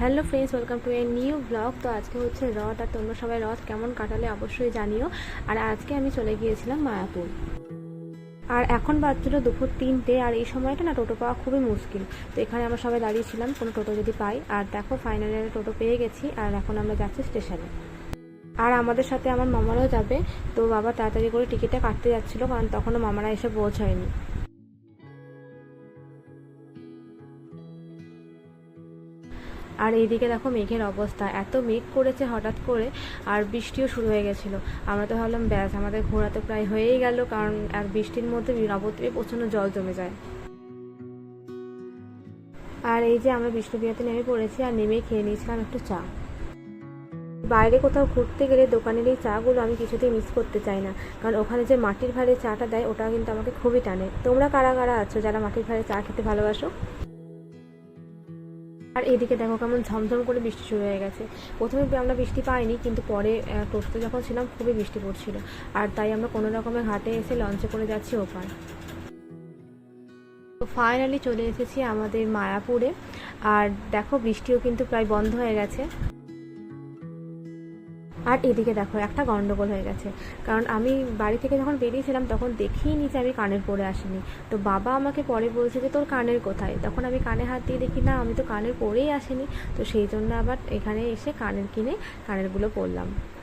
Hello friends, welcome to a new blog. তো আজকে হচ্ছে রথ, আর তোমরা সবাই রথ কেমন কাটালে অবশ্যই জানিও। আর আজকে আমি চলে গিয়েছিলাম মায়াপুর। আর এখন বাজছিল দুপুর তিনটে, আর এই সময়টা না টোটো পাওয়া খুবই মুশকিল। তো এখানে আমরা সবাই দাঁড়িয়েছিলাম, কোনো টোটো যদি পাই। আর দেখো ফাইনালি টোটো পেয়ে গেছি, আর এখন আমরা যাচ্ছি স্টেশনে আর আমাদের সাথে আমার মামারাও যাবে, তো বাবা তাড়াতাড়ি করে টিকিটটা কাটতে যাচ্ছিল, কারণ তখনও মামারা এসে পৌঁছায়নি। আর এইদিকে দেখো মেঘের অবস্থা। এত মেঘ করেছে হঠাৎ করে, আর বৃষ্টিও শুরু হয়ে গেছিল। আমরা তো ভাবলাম, ব্যাস, আমাদের ঘোরা তো প্রায় হয়েই গেল, কারণ আর বৃষ্টির মধ্যে নবদ্বীপে প্রচণ্ড জল জমে যায়। আর এই যে আমরা বিষ্ণুপ্রিয়াতে নেমে পড়েছি, আর নেমে খেয়ে নিয়েছিলাম একটু চা। বাইরে কোথাও ঘুরতে গেলে দোকানের এই চাগুলো আমি কিছুতেই মিস করতে চাই না। কারণ ওখানে যে মাটির ভাড়ে চাটা দেয়, ওটা কিন্তু আমাকে খুবই টানে। তোমরা কারা কারা আছো যারা মাটির ভাড়ে চা খেতে ভালোবাসো? আর এদিকে দেখো কেমন ঝমঝম করে বৃষ্টি শুরু হয়ে গেছে। প্রথমে আমরা বৃষ্টি পাইনি, কিন্তু পরে টোস্টে যখন ছিলাম, খুবই বৃষ্টি পড়ছিল। আর তাই আমরা কোনো রকমের ঘাটে এসে লঞ্চে করে যাচ্ছি ওপার। তো ফাইনালি চলে এসেছি আমাদের মায়াপুরে। আর দেখো বৃষ্টিও কিন্তু প্রায় বন্ধ হয়ে গেছে। আর এদিকে দেখো, একটা গন্ডগোল হয়ে গেছে। কারণ আমি বাড়ি থেকে যখন বেরিয়েছিলাম, তখন দেখেই নি যে আমি কানের পরে আসিনি। তো বাবা আমাকে পরে বলছে যে, তোর কানের কোথায়? তখন আমি কানে হাত দিয়ে দেখি, না, আমি তো কানের পরেই আসিনি। তো সেই জন্য আবার এখানে এসে কানের কিনে কানেরগুলো পরলাম।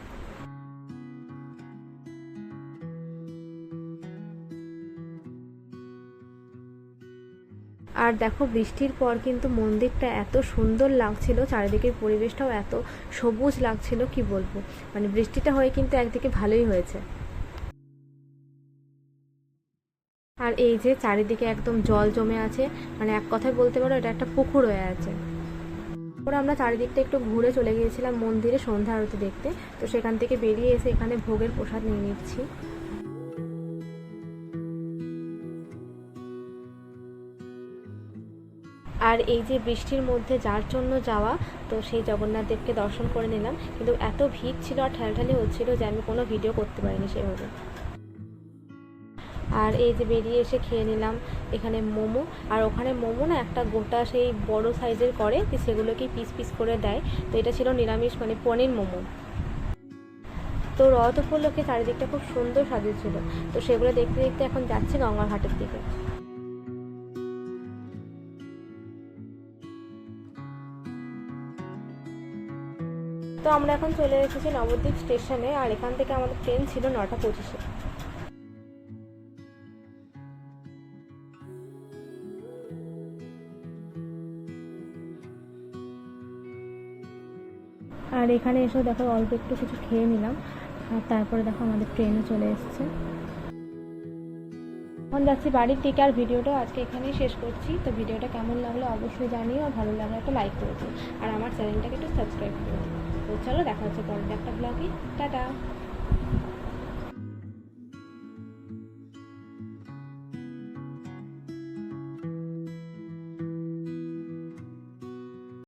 আর দেখো বৃষ্টির পর কিন্তু মন্দিরটা এত সুন্দর লাগছিল, চারিদিকের পরিবেশটাও এত সবুজ লাগছিল, কি বলব? মানে বৃষ্টিটা হয়ে কিন্তু একদিকে ভালোই হয়েছে। আর এই যে চারিদিকে একদম জল জমে আছে মানে এক কথায় বলতে পারো এটা একটা পুকুর হয়ে আছে। ওরা আমরা চারিদিকটা একটু ঘুরে চলে গিয়েছিলাম মন্দিরে সন্ধ্যা আরতি দেখতে, তো সেখান থেকে বেরিয়ে এসে এখানে ভোগের প্রসাদ নিয়ে নিচ্ছি। আর এই যে বৃষ্টির মধ্যে যার জন্য যাওয়া, তো সেই জগন্নাথ দেবকে দর্শন করে নিলাম। কিন্তু এত ভিড় ছিল আর ঠেলঠালি হচ্ছিল যে আমি কোনো ভিডিও করতে পারিনি সেভাবে। আর এই যে বেরিয়ে এসে খেয়ে নিলাম এখানে মোমো। আর ওখানে মোমো না একটা গোটা সেই বড় সাইজের করে সেগুলোকেই পিস পিস করে দেয়। তো এটা ছিল নিরামিষ মানে পনির মোমো। তো রথ উপলক্ষে চারিদিকটা খুব সুন্দর সাজিয়েছিল। তো সেগুলো দেখতে দেখতে এখন যাচ্ছে গঙ্গা ঘাটের দিকে। তো আমরা এখন চলে এসেছি নবদ্বীপ স্টেশনে, আর এখান থেকে আমাদের ট্রেন ছিল নটা পঁচিশে। আর এখানে এসেও দেখো অল্প একটু কিছু খেয়ে নিলাম, আর তারপরে দেখো আমাদের ট্রেনও চলে এসেছে। এখন যাচ্ছি বাড়ির দিকে আর ভিডিওটা আজকে এখানেই শেষ করছি। তো ভিডিওটা কেমন লাগল অবশ্যই জানিও, আর ভালো লাগলে একটা লাইক করে আর আমার চ্যানেলটাকে একটু সাবস্ক্রাইব করে চলো দেখা হচ্ছে পরের একটা ব্লগে টাটা।